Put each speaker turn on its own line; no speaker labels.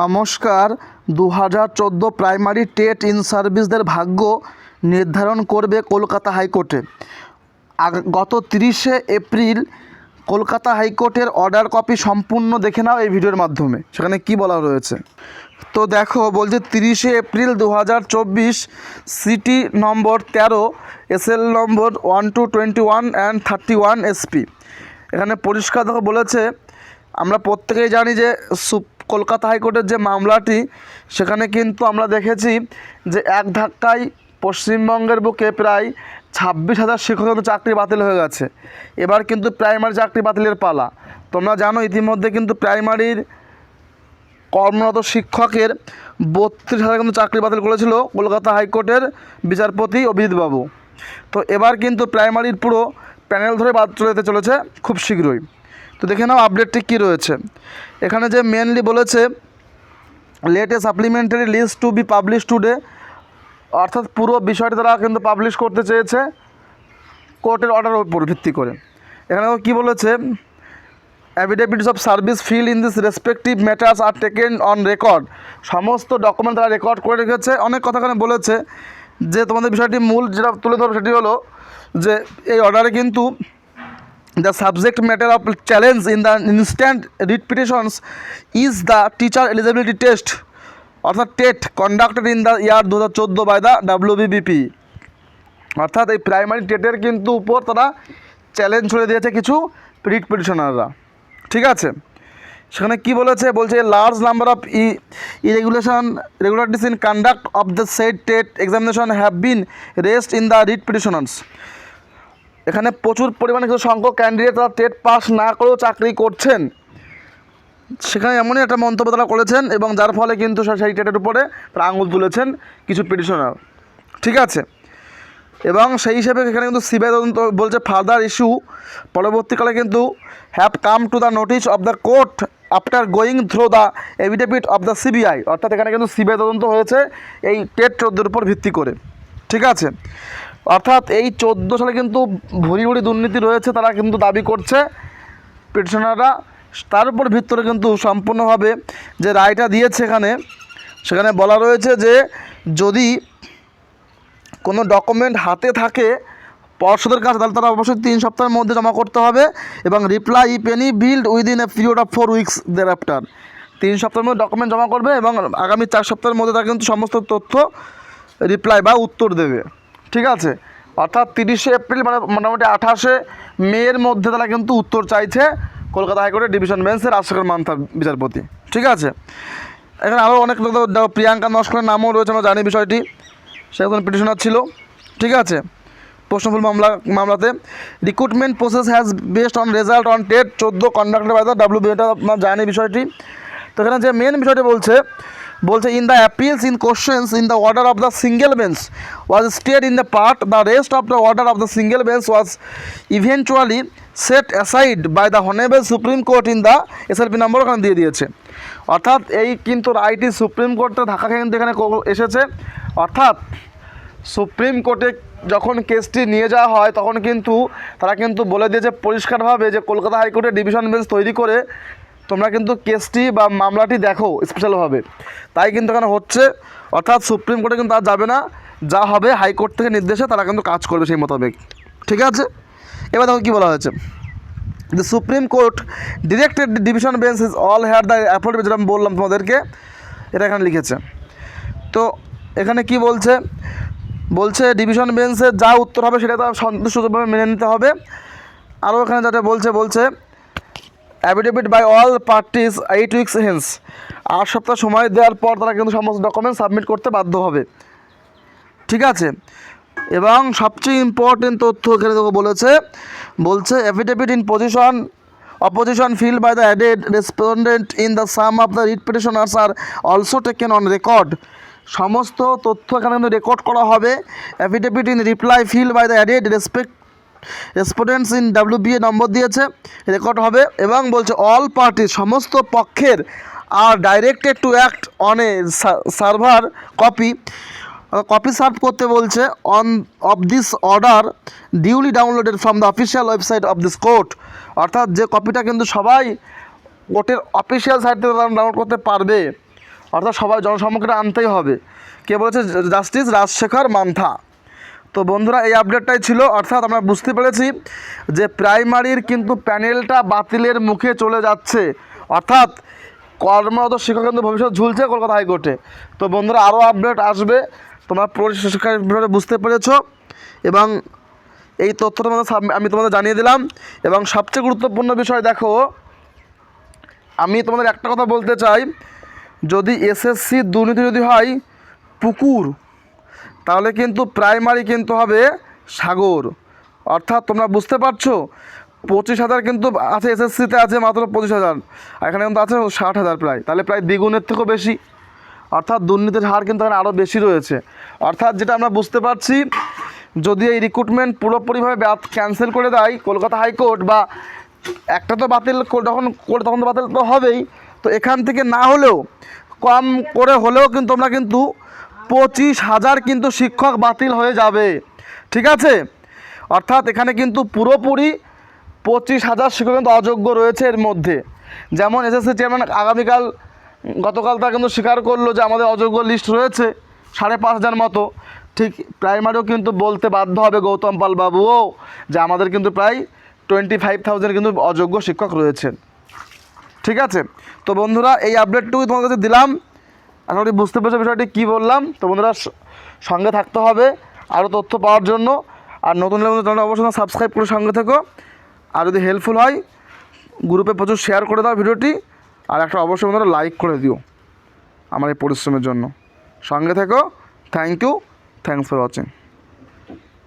নমস্কার। দু হাজার চোদ্দ প্রাইমারি টেট ইন সার্ভিসদের ভাগ্য নির্ধারণ করবে কলকাতা হাইকোর্টে। গত তিরিশে এপ্রিল কলকাতা হাইকোর্টের অর্ডার কপি সম্পূর্ণ দেখে নাও এই ভিডিওর মাধ্যমে। সেখানে কি বলা রয়েছে? তো দেখো, বলছে তিরিশে এপ্রিল দু হাজার চব্বিশ সিটি নম্বর তেরো, SL number one two twenty one and thirty one SP. এখানে পরিষ্কার দেখো বলেছে, আমরা প্রত্যেকেই জানি যে সুপ কলকাতা হাইকোর্টের যে মামলাটি, সেখানে কিন্তু আমরা দেখেছি যে এক ধাক্কায় পশ্চিমবঙ্গের বুকে প্রায় ছাব্বিশ হাজার শিক্ষকের চাকরি বাতিল হয়ে গেছে। এবার কিন্তু প্রাইমারি চাকরি বাতিলের পালা। তোমরা জানো ইতিমধ্যে কিন্তু প্রাইমারির কর্মরত শিক্ষকের বত্রিশ হাজার কিন্তু চাকরি বাতিল করেছিল কলকাতা হাইকোর্টের বিচারপতি অভিজিৎবাবু। তো এবার কিন্তু প্রাইমারির পুরো প্যানেল ধরে বাদ চলে যেতে চলেছে খুব শীঘ্রই। তো দেখে নাও আপডেটটি কী রয়েছে। এখানে যে মেনলি বলেছে latest supplementary list to be publish today অর্থাৎ পুরো বিষয়টি তারা কিন্তু পাবলিশ করতে চেয়েছে কোর্টের অর্ডারের উপর ভিত্তি করে। এখানে কী বলেছে affidavits of service fill in this respective matters are taken on record সমস্ত ডকুমেন্ট তারা রেকর্ড করে রেখেছে। অনেক কথা এখানে বলেছে যে তোমাদের বিষয়টি মূল যেটা তুলে ধরো সেটি হলো যে এই অর্ডারে কিন্তু subject matter of challenge in the instant writ petitions is the teacher eligibility test অর্থাৎ TET conducted in the year দু হাজার চোদ্দ বাই দ্য ডাব্লিউবিবিপি অর্থাৎ এই প্রাইমারি টেটের কিন্তু উপর তারা চ্যালেঞ্জ ছড়ে দিয়েছে কিছু রিট পিটিশনাররা ঠিক আছে? সেখানে কি বলেছে? বলছে large number of E irregulation regularities in conduct of the set TET examination have been raised in the writ petitioners এখানে প্রচুর পরিমাণে কিছু সংখ্যক ক্যান্ডিডেট তারা টেট পাস না করেও চাকরি করছেন। সেখানে এমনই একটা মন্তব্য তারা করেছেন এবং যার ফলে কিন্তু সেই টেটের উপরে তারা আঙুল তুলেছেন কিছু পিটিশনার ঠিক আছে? এবং সেই হিসেবে এখানে কিন্তু সিবিআই তদন্ত বলছে ফার্দার ইস্যু পরবর্তীকালে কিন্তু have come to the notice of the court after going through the affidavit of the CBI অর্থাৎ এখানে কিন্তু সিবিআই তদন্ত হয়েছে এই টেট চোদ্দোর উপর ভিত্তি করে। ঠিক আছে? অর্থাৎ এই চোদ্দ সালে কিন্তু ভুরি ভুরি দুর্নীতি রয়েছে, তারা কিন্তু দাবি করছে পিটিশনাররা তার উপর ভিত্তরে কিন্তু সম্পূর্ণভাবে যে রায়টা দিয়েছে এখানে, সেখানে বলা রয়েছে যে যদি কোনো ডকুমেন্ট হাতে থাকে, পর্ষদের কাছে, তাহলে তারা অবশ্যই তিন সপ্তাহের মধ্যে জমা করতে হবে এবং reply if any filed within a period of four weeks there after তিন সপ্তাহের মধ্যে ডকুমেন্ট জমা করবে এবং আগামী চার সপ্তাহের মধ্যে তারা কিন্তু সমস্ত তথ্য রিপ্লাই বা উত্তর দেবে। ঠিক আছে? অর্থাৎ তিরিশে এপ্রিল মানে মোটামুটি আঠাশে মের মধ্যে তারা কিন্তু উত্তর চাইছে কলকাতা হাইকোর্টের ডিভিশন বেঞ্চের রাজশেখর মান্থার বিচারপতি। ঠিক আছে? এখানে আরও অনেক প্রিয়াঙ্কা নস্করের নামও রয়েছে, আমরা জানি বিষয়টি। সে একজন পিটিশনার ছিল। ঠিক আছে? প্রশ্নফুল মামলা, মামলাতে recruitment process has based on result on TET চোদ্দ কন্ডাক্টেড বাই দ্য ডাব্লিউ এটা আপনার জানি বিষয়টি। তো এখানে যে মেন বিষয়টি বলছে বলছে in the appeals in questions in the order of the single bench was stayed in the part the rest of the order of the single bench was eventually set aside by the honourable Supreme Court in the SLP number ওখানে দিয়ে দিয়েছে। অর্থাৎ এই কিন্তু রায়টি supreme কোর্টে ঢাকা কিন্তু এখানে এসেছে। অর্থাৎ সুপ্রিম কোর্টে যখন কেসটি নিয়ে যাওয়া হয়, তখন কিন্তু তারা কিন্তু বলে দিয়েছে পরিষ্কারভাবে যে কলকাতা হাইকোর্টের ডিভিশন বেঞ্চ তৈরি করে তোমরা কিন্তু কেসটি বা মামলাটি দেখো স্পেশালভাবে তাই কিন্তু এখানে হচ্ছে, অর্থাৎ সুপ্রিম কোর্টে কিন্তু আর যাবে না। যা হবে হাইকোর্ট থেকে নির্দেশে তারা কিন্তু কাজ করবে সেই মোতাবেক। ঠিক আছে? এবার দেখো কী বলা হয়েছে। The Supreme Court directed division bench is all here the afford যেটা আমি বললাম তোমাদেরকে, এটা এখানে লিখেছে। তো এখানে কি বলছে? বলছে ডিভিশন বেঞ্চে যা উত্তর হবে সেটা তার সন্তুষ্টভাবে মেনে নিতে হবে। আরও এখানে যেটা বলছে বলছে affidavit by all parties eight weeks hence আট সপ্তাহ সময় দেওয়ার পর তারা কিন্তু সমস্ত ডকুমেন্ট সাবমিট করতে বাধ্য হবে। ঠিক আছে? এবং সবচেয়ে ইম্পর্টেন্ট তথ্য এখানে তোকে বলেছে, বলছে affidavit in position opposition fill by the added respondent in the sum of the writ petitioners are also taken on record সমস্ত তথ্য এখানে কিন্তু রেকর্ড করা হবে। Affidavit in reply fill by the added respect respondents in WBA number দিয়েছে record হবে এবং বলছে অল পার্টি সমস্ত পক্ষের are directed to act on a server copy copy serve করতে বলছে on of this order duly downloaded from the official website of this court অর্থাৎ যে কপিটা কিন্তু সবাই কোর্টের অফিসিয়াল সাইট থেকে ডাউনলোড করতে পারবে। অর্থাৎ সবাই জনসম্মুখে আনতেই হবে। কে বলেছে? জাস্টিস রাজশেখর মান্থা। তো বন্ধুরা, এই আপডেটটাই ছিল। অর্থাৎ আমরা বুঝতে পেরেছি যে প্রাইমারির কিন্তু প্যানেলটা বাতিলের মুখে চলে যাচ্ছে। অর্থাৎ কর্মরত শিক্ষক কিন্তু ভবিষ্যৎ ঝুলছে কলকাতা হাইকোর্টে। তো বন্ধুরা আরও আপডেট আসবে। তোমরা বিষয়ে বুঝতে পেরেছ। এবং এই তথ্য তোমাদের আমি তোমাদের জানিয়ে দিলাম। এবং সবচেয়ে গুরুত্বপূর্ণ বিষয় দেখো, আমি তোমাদের একটা কথা বলতে চাই। যদি এসএসসি দুর্নীতি যদি হয়, পুকুর তাহলে কিন্তু প্রাইমারি কিন্তু হবে সাগর। অর্থাৎ তোমরা বুঝতে পারছ, পঁচিশ হাজার কিন্তু আছে এসএসসিতে আছে মাত্র পঁচিশ হাজার। এখানে কিন্তু আছে ষাট হাজার প্রায়। তাহলে প্রায় দ্বিগুণের থেকেও বেশি। অর্থাৎ দুর্নীতির হার কিন্তু এখানে আরও বেশি রয়েছে। অর্থাৎ যেটা আমরা বুঝতে পারছি, যদি এই রিক্রুটমেন্ট পুরোপুরিভাবে ক্যান্সেল করে দেয় কলকাতা হাইকোর্ট বা একটা তো বাতিল যখন করে তখন তো বাতিল তো হবেই। তো এখান থেকে না হলেও, কম করে হলেও কিন্তু তোমরা কিন্তু পঁচিশ হাজার কিন্তু শিক্ষক বাতিল হয়ে যাবে। ঠিক আছে? অর্থাৎ এখানে কিন্তু পুরোপুরি পঁচিশ হাজার শিক্ষক কিন্তু অযোগ্য রয়েছে এর মধ্যে। যেমন এসএসসি চেয়ারম্যান আগামীকাল, গতকাল তারা কিন্তু স্বীকার করল যে আমাদের অযোগ্য লিস্ট রয়েছে, সাড়ে পাঁচ হাজার মতো। ঠিক প্রাইমারিও কিন্তু বলতে বাধ্য হবে গৌতম পাল বাবুও যে আমাদের কিন্তু প্রায় টোয়েন্টি ফাইভ থাউজেন্ড কিন্তু অযোগ্য শিক্ষক রয়েছেন। ঠিক আছে? তো বন্ধুরা, এই আপডেটটুকু তোমার কাছে দিলাম। আশা করি বুঝতে পেরেছ বিষয়টি। কী বললাম? তো বন্ধুরা সঙ্গে থাকতে হবে আরও তথ্য পাওয়ার জন্য। আর নতুন চ্যানেল অবশ্যই সাবস্ক্রাইব করে সঙ্গে থেকো। আর যদি হেল্পফুল হয় গ্রুপে প্রচুর শেয়ার করে দাও ভিডিওটি। আর একটা অবশ্যই বন্ধুরা লাইক করে দিও আমার এই পরিশ্রমের জন্য। সঙ্গে থেকো। Thank you thanks for watching